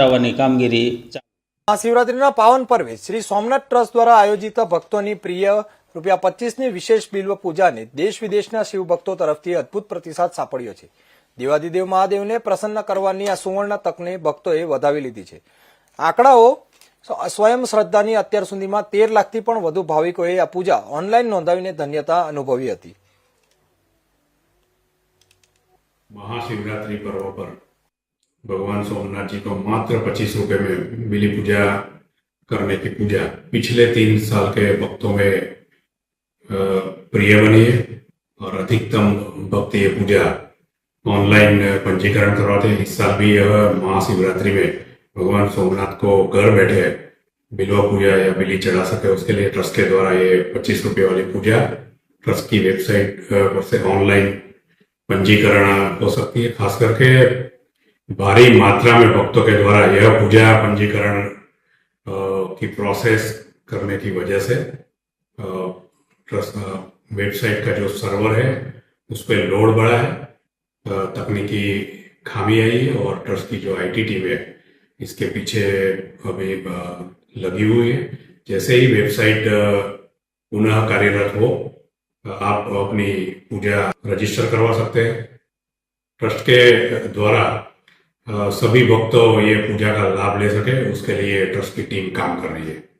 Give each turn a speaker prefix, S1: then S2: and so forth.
S1: બચાવવાની કામગીરી
S2: શિવરાત્રીના પાવન પર્વે શ્રી સોમનાથ ટ્રસ્ટ દ્વારા આયોજિત ભક્તોની પ્રિય રૂપિયા પચીસની વિશેષ બિલ્વ પૂજાને દેશ વિદેશના શિવ તરફથી અદભુત પ્રતિસાદ સાંપડ્યો છે. દેવાદિદેવ મહાદેવને પ્રસન્ન કરવાની આ સુવર્ણ તકને ભક્તોએ વધાવી લીધી છે. આંકડાઓ સ્વયં શ્રદ્ધાની અત્યાર સુધીમાં તેર લાખથી પણ વધુ ભાવિકોએ આ પૂજા ઓનલાઈન નોંધાવીને ધન્યતા અનુભવી હતી.
S3: મહાશિવરાત્રી પર્વ પર भगवान सोमनाथ जी को मात्र पच्चीस रुपए में मिली पूजा करने की पूजा। पिछले तीन साल के भक्तों में प्रिय बनी है और अधिकतम भक्त ये पूजा ऑनलाइन पंजीकरण करवाते हैं। इस साल भी यह महाशिवरात्रि में भगवान सोमनाथ को घर बैठे बिलवा पूजा या बिली चढ़ा सके, उसके लिए ट्रस्ट के द्वारा ये पच्चीस रुपये वाली पूजा ट्रस्ट की वेबसाइट पर से ऑनलाइन पंजीकरण हो सकती है। खास करके भारी मात्रा में भक्तों के द्वारा यह पूजा पंजीकरण की प्रोसेस करने की वजह से ट्रस्ट वेबसाइट का जो सर्वर है, उस पर लोड बढ़ा है। तकनीकी खामी आई है और ट्रस्ट की जो आईटी टीम है, इसके पीछे अभी लगी हुई है। जैसे ही वेबसाइट पुनः कार्यरत हो, आप अपनी पूजा रजिस्टर करवा सकते हैं। ट्रस्ट के द्वारा सभी भक्तों ये पूजा का लाभ ले सके, उसके लिए ट्रस्ट की टीम काम कर रही है।